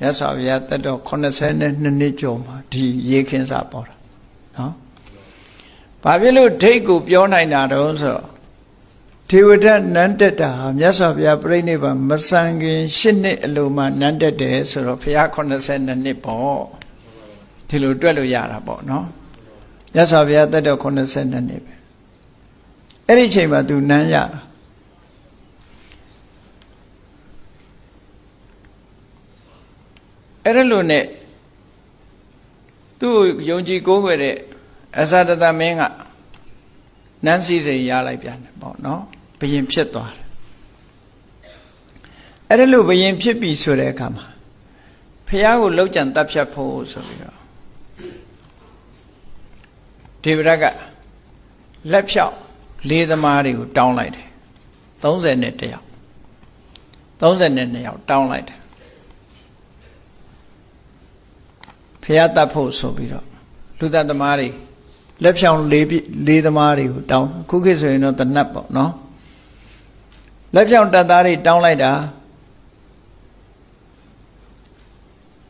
မြတ်စွာဘုရားတက်တော့82နှစ်ကျော်မှာဒီရေခင်းစာပေါ်တာနော်ဘာဖြစ်လို့ဒိတ်ကိုပြောနိုင်တာတော့ဆိုတော့ဒေဝဒတ်နန်းတက်တာဟာမြတ်စွာဘုရားပြိဋိဘံမဆန်ခင်8နှစ်အလိုမှနန်းတက်တယ်ဆိုတော့ဘုရား82နှစ်ပေါ့ဒီလိုတွက်လို့ရတာပေါ့နော်မြတ်စွာဘုရားတက်တော့82နှစ်ပဲအဲ့ဒီအချိန်မှာသူနန်းရတာ အဲ့ဒါလို့နဲ့သူ့ကိုယုံကြည်ကိုးကွယ်တဲ့အဇာတသမင်းကနန်းစီစိန်ရလိုက်ပြန်တယ်ပေါ့နော်ဘယင်ဖြစ်သွားတယ်အဲ့ဒါလို့ဘယင်ဖြစ်ပြီဆိုတဲ့အခါမှာဖះကိုလောက်ကြံတပ်ဖြတ်ဖို့ဆိုပြီးတော့ဒေဝရတ်ကလက်ဖြောက်လေးသမားတွေကိုတောင်းလိုက်တယ်30နဲ့တယောက်30နဲ့2ယောက်တောင်းလိုက်တယ် ဖះတတ်ဖို့ဆိုပြီးတော့လူသက်သမားတွေလက်ဖြောင်လေးလေးသမားတွေကိုတောင်းခုခေတ်ဆိုရင်တော့တနတ်ပေါ့နော်လက်ဖြောင်တပ်သားတွေတောင်းလိုက်တာ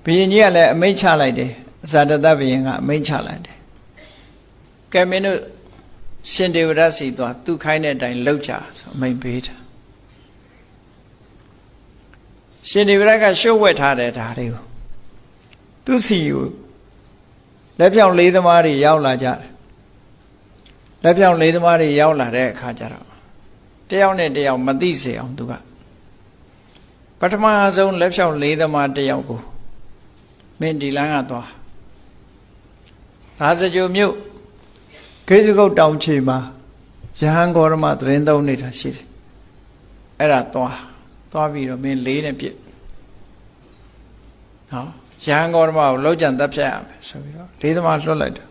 ဘုရင်ကြီးကလည်းအမိန့်ချလိုက်တယ်ဇာတတဘုရင်ကအမိန့်ချလိုက်တယ်ကဲမင်းတို့ရှင်ဒေဝရတ်စီသွားသူခိုင်းတဲ့အတိုင်းလှုပ်ကြဆိုအမိန့်ပေးတာရှင်ဒေဝရတ်ကရှုပ်ဝက်ထားတဲ့ဓာတွေကို သူ့စီကိုလက်ဖြောင်လေးသမားတွေရောက်လာကြတယ်လက်ဖြောင်လေးသမားတွေရောက်လာတဲ့အခါကျတော့တယောက်နဲ့တယောက်မသိစေအောင်သူကပထမဆုံးလက်ဖြောင်လေးသမားတယောက်ကိုမင်းဒီလန်းကသွားရာဇကြိုမြို့ခေစကုတ်တောင်ချေမှာယဟန်ဂေါရမသတင်းသုံးနေတာရှိတယ်အဲ့ဒါသွားသွားပြီးတော့မင်းလေးနဲ့ပြစ်နော် ရဟန်းကောဓမကိုလောက်ကြံတပ်ဖြတ်ရမယ်ဆိုပြီးတော့လေးသမားလွတ်လိုက်တာ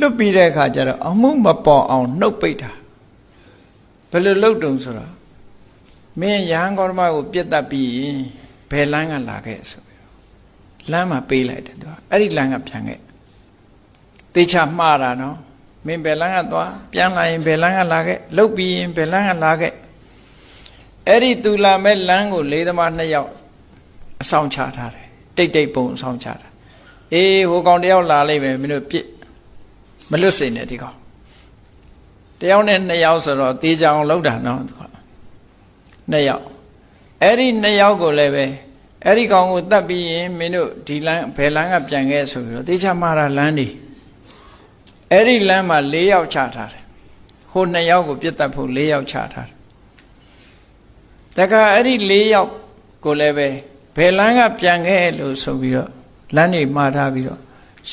လွတ်ပြီးတဲ့အခါကျတော့အမှုမပေါ်အောင်နှုတ်ပိတ်တာဘယ်လိုလုပ်တုံဆိုတော့မင်းရဟန်းကောဓမကိုပြစ်တတ်ပြီးဘယ်လမ်းကလာခဲ့ဆိုပြီးတော့လမ်းမှာပေးလိုက်တယ်သူကအဲ့ဒီလမ်းကပြန်ခဲ့တေချာမှားတာနော်မင်းဘယ်လမ်းကသွားပြန်လာရင်ဘယ်လမ်းကလာခဲ့လုတ်ပြီးရင်ဘယ်လမ်းကလာခဲ့အဲ့ဒီသူလာမဲ့လမ်းကိုလေးသမားနှစ်ယောက်အဆောင်ချထားတယ် တိတ်တိတ်ပုံဆောင်ချတာအေးဟိုကောင်တယောက်လာလိုက်မယ်မင်းတို့ပြစ်မလွတ်စေနဲ့ဒီကောင်တယောက်နဲ့နှစ်ယောက်ဆိုတော့တေးကြအောင်လောက်တာနော်သူကနှစ်ယောက်အဲ့ဒီနှစ်ယောက်ကိုလည်းပဲအဲ့ဒီကောင်ကိုတတ်ပြီးရင်မင်းတို့ဒီလမ်းဘယ်လမ်းကပြန်ခဲ့ဆိုပြီးတော့တေးချမှားတာလမ်း đi အဲ့ဒီလမ်းမှာ၄ယောက်ချထားတယ်ဟိုနှစ်ယောက်ကိုပြစ်တတ်ဖို့၄ယောက်ချထားတယ်တခါအဲ့ဒီ၄ယောက်ကိုလည်းပဲ ဘယ်လမ်းကပြန်ခဲ့လို့ဆိုပြီးတော့လမ်းနေမှားထားပြီးတော့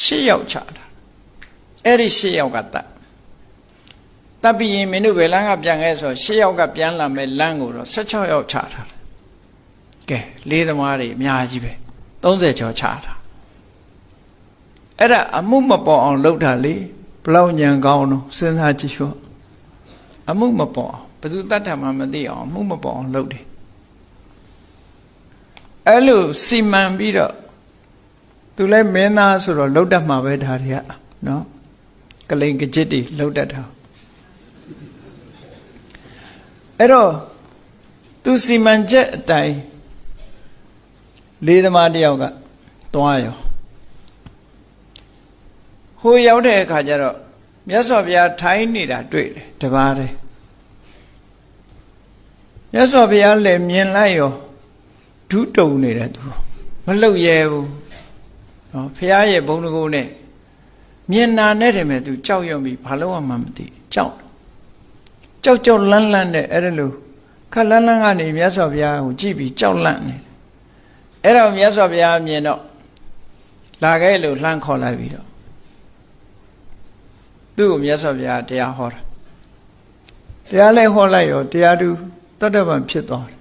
၈ယောက်ချတာအဲ့ဒီ၈ယောက်ကတတ်တပ်ပြီးရင်မင်းတို့ဘယ်လမ်းကပြန်ခဲ့ဆို၈ယောက်ကပြန်လာမဲ့လမ်းကိုတော့16ယောက်ချထားတယ်ကဲလေးသမားတွေအများကြီးပဲ30ကျော်ချတာအဲ့ဒါအမှုမပေါ်အောင်လုပ်တာလေဘလောက်ညံကောင်းတော့စဉ်းစားကြည့်ရောအမှုမပေါ်အောင်ဘယ်သူတတ်တာမှမသိအောင်အမှုမပေါ်အောင်လုပ်တယ် အဲ့လိုစီမံပြီးတော့သူလည်းမင်းသားဆိုတော့လှုပ်တတ်မှာပဲဒါတွေကနော်ကလိန်ကကြစ်တွေလှုပ်တတ်တာအဲ့တော့သူစီမံချက်အတိုင်းလေးသမားတယောက်ကသွားရောဟိုရောက်တဲ့အခါကျတော့မြတ်စွာဘုရားထိုင်းနေတာတွေ့တယ်တပါးတည်းမြတ်စွာဘုရားလည်းမြင်လိုက်ရော ဒုတုံနေတယ်သူမလှုပ်ရဲဘူးနော်ဖះရဲ့ဘုံတကူနဲ့မြင်နာနဲ့တယ်မဲ့သူကြောက်ရွံ့ပြီးဘာလို့မှမသိကြောက်ကြောက်ကြောက်လန့်လန့်နဲ့အဲ့ဒါလို့ခက်လန့်လန့်ကနေမြတ်စွာဘုရားကိုကြည့်ပြီးကြောက်လန့်နေတယ်အဲ့တော့မြတ်စွာဘုရားမြင်တော့လာခဲ့လို့လှမ်းခေါ်လိုက်ပြီးတော့သူ့ကိုမြတ်စွာဘုရားတရားဟောတာတရားလည်းဟောလိုက်ရောတရားသူတတ္တဗံဖြစ်သွားတယ်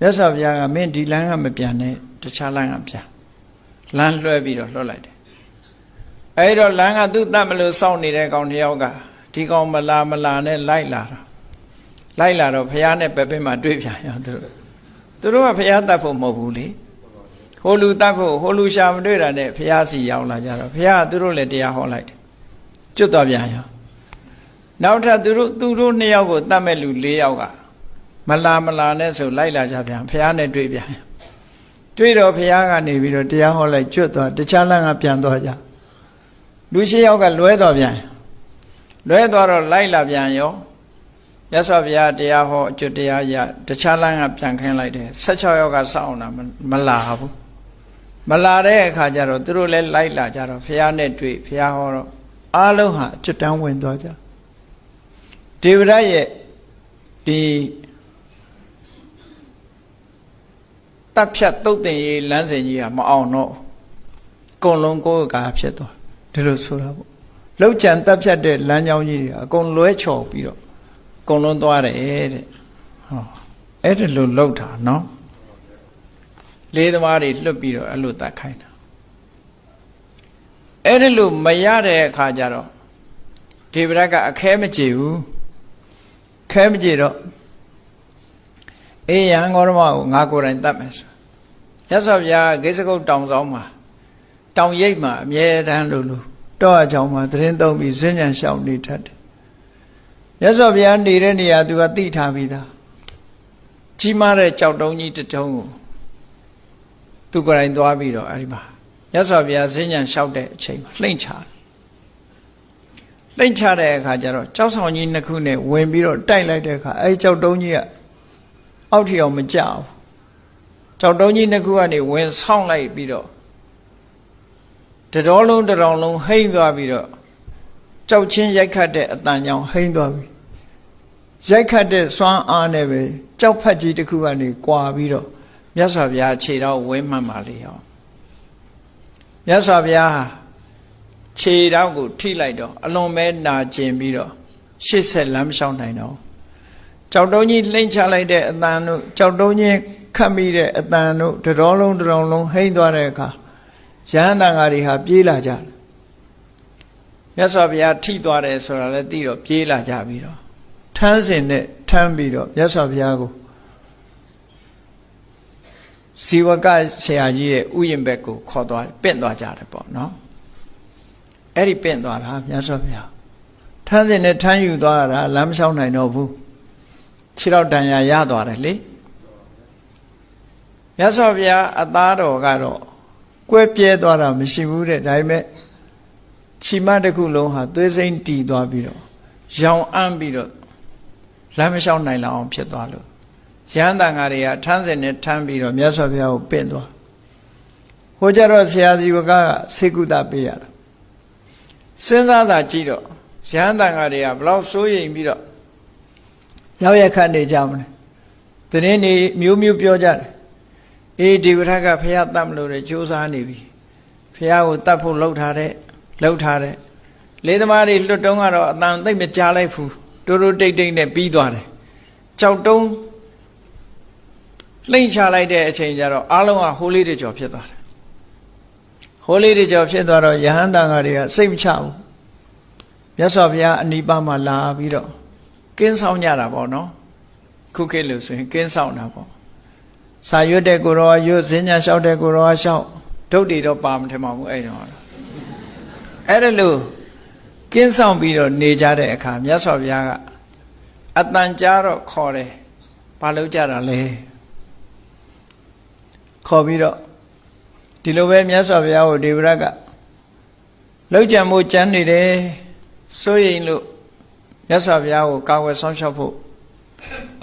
မြတ်စွာဘုရားကမင်းဒီလမ်းကမပြန်နဲ့တခြားလမ်းကပြန်လမ်းလွှဲပြီးတော့လွှတ်လိုက်တယ်အဲဒီတော့လမ်းကသူ့တတ်မလို့စောင့်နေတဲ့ကောင်တယောက်ကဒီကောင်မလာမလာနဲ့လိုက်လာတာလိုက်လာတော့ဘုရားနဲ့ပဲပဲမှာတွေ့ပြန်ရောသူတို့သူတို့ကဘုရားတတ်ဖို့မဟုတ်ဘူးလေဟိုလူတတ်ဖို့ဟိုလူရှာမတွေ့တာနဲ့ဘုရားစီရောက်လာကြတော့ဘုရားကသူတို့လည်းတရားဟောလိုက်တယ်ကျွတ်သွားပြန်ရောနောက်ထပ်သူတို့သူတို့နှစ်ယောက်ကိုတတ်မဲ့လူ၄ယောက်က မလာမလာနဲ့ဆိုလိုက်လာကြပြန်ဖះနဲ့တွေ့ပြန်ဒတွေ့တော့ဘုရားကနေပြီးတော့တရားဟောလိုက်ကျွတ်သွားတခြားလမ်းကပြန်သွားကြလူရှိယောက်ကလွဲသွားပြန်လွဲသွားတော့လိုက်လာပြန်ရောမြတ်စွာဘုရားတရားဟောအကျွတ်တရားရတခြားလမ်းကပြန်ခင်းလိုက်တယ်16ယောက်ကစောင့်တာမလာဘူးမလာတဲ့အခါကျတော့သူတို့လည်းလိုက်လာကြတော့ဘုရားနဲ့တွေ့ဘုရားဟောတော့အားလုံးဟာအကျွတ်တန်းဝင်သွားကြဒေဝရရဲ့ဒီ တပ်ဖြတ်တုတ်တင်ရေးလမ်းစဉ်ကြီးဟာမအောင်တော့ကုံလုံးကိုယ်ကာဖြစ်သွားဒီလိုဆိုတာပေါ့လောက်ကြံတပ်ဖြတ်တဲ့လမ်းကြောင်းကြီးတွေအကုန်လွဲချော်ပြီးတော့အကုန်လုံးသွားတယ်တဲ့ဟောအဲ့ဒါလိုလောက်တာနော်လေးသမားတွေလွတ်ပြီးတော့အဲ့လိုတတ်ခိုင်းတာအဲ့ဒါလိုမရတဲ့အခါကျတော့ဒေဝရတ်ကအခဲမကြည့်ဘူးခဲမကြည့်တော့ အေးရဟန်းဂေါရမကိုငါကိုယ်တိုင်တတ်မယ်ဆိုရသော်ဗျာဂိစကုတ်တောင်ဆောင်မှာတောင်ရိပ်မှာအမြဲတမ်းလို့လို့တော့အကြောင်းမှာသတင်းသုံးပြီးစဉ္ညာလျှောက်နေတတ်တယ်ရသော်ဗျာနေတဲ့နေရာသူကတိထားပြီးသားကြီးမားတဲ့ကြောက်တုံးကြီးတစ်တုံးကိုသူကိုယ်တိုင်သွားပြီးတော့အဲဒီမှာရသော်ဗျာစဉ္ညာလျှောက်တဲ့အချိန်မှာလှိမ့်ချတယ်လှိမ့်ချတဲ့အခါကျတော့ကြောက်ဆောင်ကြီးနှစ်ခုနဲ့ဝင်ပြီးတော့တိုက်လိုက်တဲ့အခါအဲဒီကြောက်တုံးကြီးက အောက်ထီအောင်မကြဘူးကြောက်တုံးကြီးနှစ်ခုကနေဝင်ဆောင်းလိုက်ပြီးတော့တတော်လုံးတတော်လုံးဟိမ့်သွားပြီးတော့ကြောက်ချင်းရိုက်ခတ်တဲ့အတန်ကြောင့်ဟိမ့်သွားပြီရိုက်ခတ်တဲ့စွမ်းအားနဲ့ပဲကြောက်ဖက်ကြီးတစ်ခုကနေကွာပြီးတော့မြတ်စွာဘုရားခြေတော်ဝင်းမှန်ပါလေအောင်မြတ်စွာဘုရားဟာခြေတော်ကိုထိလိုက်တော့အလွန်ပဲနာကျင်ပြီးတော့ရှေ့ဆက်လမ်းမလျှောက်နိုင်တော့ ကြောက်တုံးကြီးလှိမ့်ချလိုက်တဲ့အတန်တို့ကြောက်တုံးကြီးခတ်မိတဲ့အတန်တို့တတော်လုံးတတော်လုံးဟိမ့်သွားတဲ့အခါရဟန္တာငါတွေဟာပြေးလာကြတယ်မြတ်စွာဘုရားထိသွားတယ်ဆိုတာလည်းသိတော့ပြေးလာကြပြီးတော့ထမ်းစင်နဲ့ထမ်းပြီးတော့မြတ်စွာဘုရားကိုဇီဝကဆရာကြီးရဲ့ဥယျာဉ်ဘက်ကိုခေါ်သွားပင့်သွားကြတယ်ပေါ့နော်အဲ့ဒီပင့်သွားတာမြတ်စွာဘုရားထမ်းစင်နဲ့ထမ်းယူသွားတာလမ်းမလျှောက်နိုင်တော့ဘူး ခြေတော့တန်ရာရသွားတယ်လေမြတ်စွာဘုရားအသားတော်ကတော့ကွဲပြဲသွားတာမရှိဘူးတဲ့ဒါပေမဲ့ခြိမတစ်ခုလုံးဟာသွေးစိမ့်တီသွားပြီးတော့ရောင်အံ့ပြီးတော့လမ်းမလျှောက်နိုင်လောက်အောင်ဖြစ်သွားလို့ရဟန်းတန်ဃာတွေကထမ်းစင်နဲ့ထမ်းပြီးတော့မြတ်စွာဘုရားကိုပင့်သွားဟိုကြတော့ဆရာစီဝကစေကုသပေးရတာစဉ်းစားတာကြည့်တော့ရဟန်းတန်ဃာတွေကဘလောက်စိုးရိမ်ပြီးတော့ ရောက်ရခတ်နေကြမလဲတရင်နေမျိုးမျိုးပြောကြတယ်အေးဒီဝထကဖះတတ်မလို့တဲ့စူးစမ်းနေပြီဖះကိုတတ်ဖို့လှုပ်ထားတဲ့လှုပ်ထားတဲ့လေးသမားတွေလွတ်တုံးကတော့အတန်သိမ့်မကြားလိုက်ဘူးတိုးတိုးတိတ်တိတ်နဲ့ပြီးသွားတယ်ကြောက်တုံးလှိမ့်ချလိုက်တဲ့အချိန်ကျတော့အားလုံးကဟိုးလေးတကြော်ဖြစ်သွားတယ်ဟိုးလေးတကြော်ဖြစ်သွားတော့ယဟန်တန်ဃာတွေကစိတ်မချဘူးမြတ်စွာဘုရားအနိပါမှာလာပြီးတော့ ကင်းဆောင်ကြတာပေါ့နော်ခုခေတ်လို့ဆိုရင်ကင်းဆောင်တာပေါ့စာရွတ်တဲ့ကိုရောရွတ်စဉ္ညာလျှောက်တဲ့ကိုရောလျှောက်ဒုတ်တွေတော့ပါမထင်ပါဘူးအဲ့တော့အဲ့ဒါလို့ကင်းဆောင်ပြီးတော့နေကြတဲ့အခါမြတ်စွာဘုရားကအတန်ကြားတော့ခေါ်တယ်ဘာလို့ကြတာလဲခေါ်ပြီးတော့ဒီလိုပဲမြတ်စွာဘုရားကိုဒေဝရတ်ကလောက်ကြံမှုကြမ်းနေတယ်စိုးရိမ်လို့ မြတ်စွာဘုရားကိုကာဝယ်ဆောင်ရှောက်ဖို့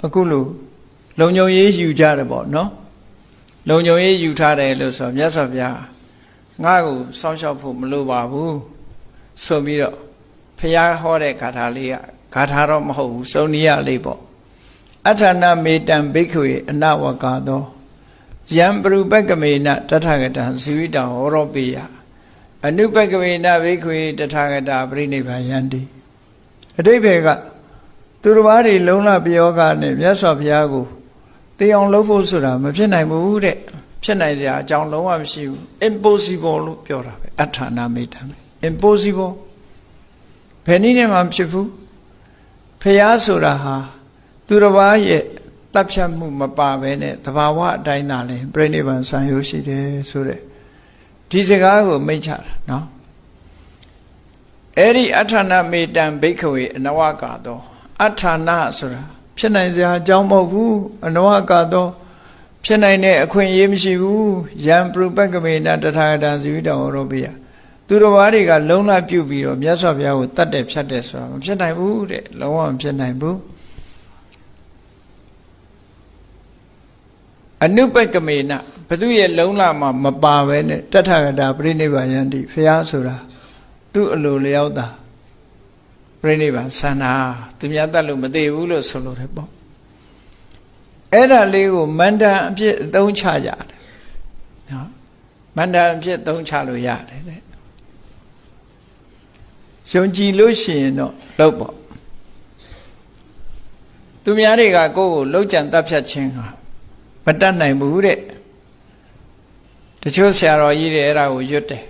အခုလို့လုံညုံရေးယူကြတယ်ပေါ့နော်လုံညုံရေးယူထားတယ်လို့ဆိုမြတ်စွာဘုရားငါ့ကိုစောင့်ရှောက်ဖို့မလိုပါဘူးဆိုပြီးတော့ဘုရားဟောတဲ့ဂါထာလေးကဂါထာတော့မဟုတ်ဘူးစုံနိယလေးပေါ့အထာဏမေတံဘိက္ခွေအနဝကာသောယံပရုပက္ကမေနတထဂတံဇီဝိတံဟောရောပေယအနုပက္ကမေနဘိက္ခွေတထဂတာပြိနိဗ္ဗာယန္တိ အတိဘယ်ကသူတစ်ပါးတွေလုံလပြောကနဲ့မြတ်စွာဘုရားကိုသိအောင်လုပ်ဖို့ဆိုတာမဖြစ်နိုင်ဘူးတဲ့ဖြစ်နိုင်စရာအကြောင်းလုံးဝမရှိဘူး impossible လို့ပြောတာပဲအထာနာမေတ္တာ impossible ဘယ်နည်းနဲ့မှမဖြစ်ဘူးဖះဆိုတာဟာသူတစ်ပါးရဲ့တပ်ဖြတ်မှုမပါဘဲနဲ့တဘာဝအတိုင်းသာလဲပြိဋိဘံဆံရိုးရှိတယ်ဆိုတဲ့ဒီစကားကိုမိတ်ချတာနော် အဲ့ဒီအထာနာမေတံဘိက္ခဝေအနဝကတော့အထာနာဆိုတာဖြစ်နိုင်စရာအကြောင်းမဟုတ်ဘူးအနဝကတော့ဖြစ်နိုင်တဲ့အခွင့်အရေးမရှိဘူးယံပရုပက္ကမေနတထာဂတံဇီဝိတံဟောရောပိယသူတော်ဘာတွေကလုံလပြုတ်ပြီးတော့မြတ်စွာဘုရားကိုတတ်တယ်ဖြတ်တယ်ဆိုတာမဖြစ်နိုင်ဘူးတဲ့လုံးဝမဖြစ်နိုင်ဘူးအနုပက္ကမေနဘသူရဲ့လုံလမှာမပါပဲနဲ့တထာဂတာပြိဋိဘယန္တိဖះဆိုတာ သူ့အလိုလျောက်တာပြိဋိဘဆန္ဒသူများတတ်လို့မသေးဘူးလို့ဆိုလို့တယ်ပေါ့အဲ့ဒါလေးကိုမန္တန်အဖြစ်အသုံးချကြတယ်နော်မန္တန်အဖြစ်သုံးချလို့ရတယ်တဲ့ယုံကြည်လို့ရှိရင်တော့လောက်ပေါ့သူများတွေကကိုယ့်ကိုလှုပ်ကြံတပ်ဖြတ်ခြင်းဟာမတတ်နိုင်ဘူးတဲ့တချို့ဆရာတော်ကြီးတွေအဲ့ဒါကိုရွတ်တယ်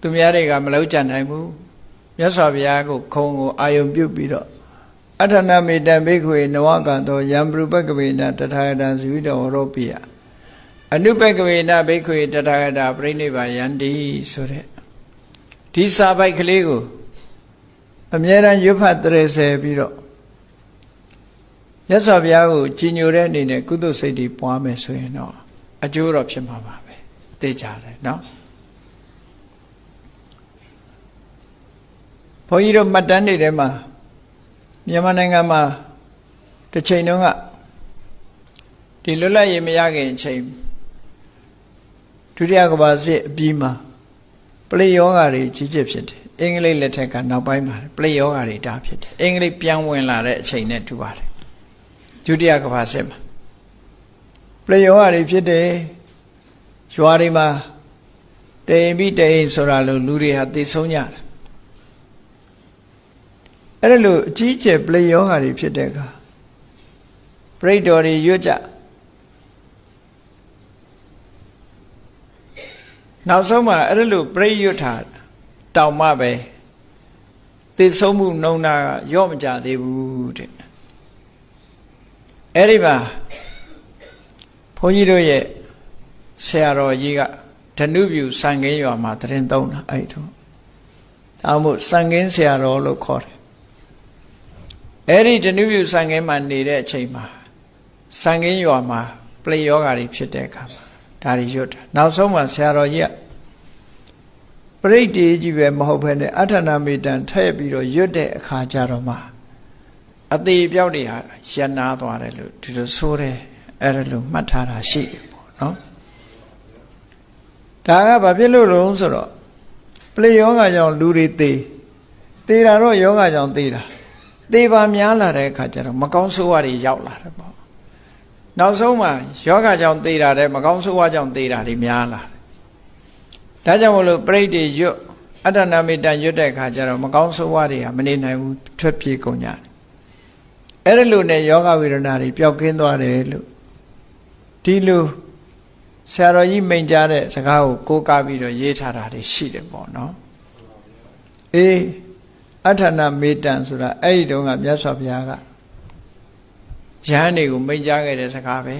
သူများတွေကမလှုပ်ကြံနိုင်ဘူးမြတ်စွာဘုရားကိုခုံကိုအာယုံပြုတ်ပြီးတော့အထနာမေတံဘိက္ခွေနဝကံသောယံပရုပက္ကဝေနတထာဂတံဇီဝိတောရောပိယအနုပက္ကဝေနဘိက္ခွေတထာဂတာပြိဋိဘာယန္တိဆိုတဲ့ဒီစာပိုက်ကလေးကိုအမြဲတမ်းရွတ်ဖတ်တရေဆယ်ပြီးတော့မြတ်စွာဘုရားကိုကြည်ညိုတဲ့အနေနဲ့ကုသိုလ်စိတ်တွေပွားမယ်ဆိုရင်တော့အကျိုးတော့ဖြစ်မှာပါပဲသိကြတယ်နော် ဘုန်းကြီးတို့မှတ်တမ်းတွေထဲမှာမြန်မာနိုင်ငံမှာတစ်ချိန်တုန်းကဒီလွတ်လပ်ရေးမရခင်အချိန်ဒုတိယကမ္ဘာစစ်အပြီးမှာပလေယောဂါတွေကြီးကျယ်ဖြစ်တယ်အင်္ဂလိပ်လက်ထက်ကနောက်ပိုင်းမှာပလေယောဂါတွေတားဖြစ်တယ်အင်္ဂလိပ်ပြန်ဝင်လာတဲ့အချိန်နဲ့တူပါတယ်ဒုတိယကမ္ဘာစစ်မှာပလေယောဂါတွေဖြစ်တယ်ရွာတွေမှာတိမ်ပြီးတိမ်ဆိုတာလို့လူတွေဟာသိဆုံးကြတယ် အဲ့ဒါလို့အကြီးကျယ်ပလေယောဂါတွေဖြစ်တဲ့အခါပရိတ်တော်တွေရွတ်ကြနောက်ဆုံးမှာအဲ့ဒါလို့ပြိရွတ်တာတောင်မှပဲသိဆုံးမှုနှုံနာကရော့မကြသေးဘူးတဲ့အဲ့ဒီမှာဘုန်းကြီးတို့ရဲ့ဆရာတော်ကြီးကဓနုပြူစံကင်းရွာမှာတရင်သုံးတာအဲ့တော့ဒါမှမဟုတ်စံကင်းဆရာတော်လို့ခေါ်တယ် အဲ့ဒီဓနုပြူစံကင်းမှာနေတဲ့အချိန်မှာစံကင်းရွာမှာပလေယောဂါတွေဖြစ်တဲ့အခါမှာဒါတွေရွတ်တာနောက်ဆုံးမှာဆရာတော်ကြီးကပရိတ်တေကြီးပဲမဟုတ်ဘဲနဲ့အဋ္ဌနာမေတံထည့်ပြီးတော့ရွတ်တဲ့အခါကျတော့မှအသေးပြောက်တွေဟာရနာသွားတယ်လို့ဒီလိုဆိုတယ်အဲ့ဒါလို့မှတ်ထားတာရှိတယ်ပေါ့နော်ဒါကဘာဖြစ်လို့လဲဆိုတော့ပလေယောဂါကြောင့်လူတွေသေသေတာတော့ယောဂါကြောင့်သေတာ သေပါများလာတဲ့အခါကျတော့မကောင်းဆိုးဝါးတွေရောက်လာတယ်ပေါ့နောက်ဆုံးမှာယောဂကြောင့်သေတာတဲ့မကောင်းဆိုးဝါးကြောင့်သေတာတွေများလာတယ်ဒါကြောင့်မလို့ပြိဋ္ဌိရွတ်အတ္တနာမေတ္တရွတ်တဲ့အခါကျတော့မကောင်းဆိုးဝါးတွေဟာမနေနိုင်ဘူးထွက်ပြေးကုန်ကြတယ်အဲ့ဒါလို့နဲ့ယောဂဝေဒနာတွေပျောက်ကင်းသွားတယ်လို့ဒီလိုဆရာတော်ကြီးမိန်ကြားတဲ့စကားကိုကိုးကားပြီးတော့ရေးထားတာတွေရှိတယ်ပေါ့နော်အေး အဋ္ဌနာမေတ္တဆိုတာအဲ့ဒီတုန်းကမြတ်စွာဘုရားကယဟန်တွေကိုမိန့်ကြားခဲ့တဲ့စကားပဲ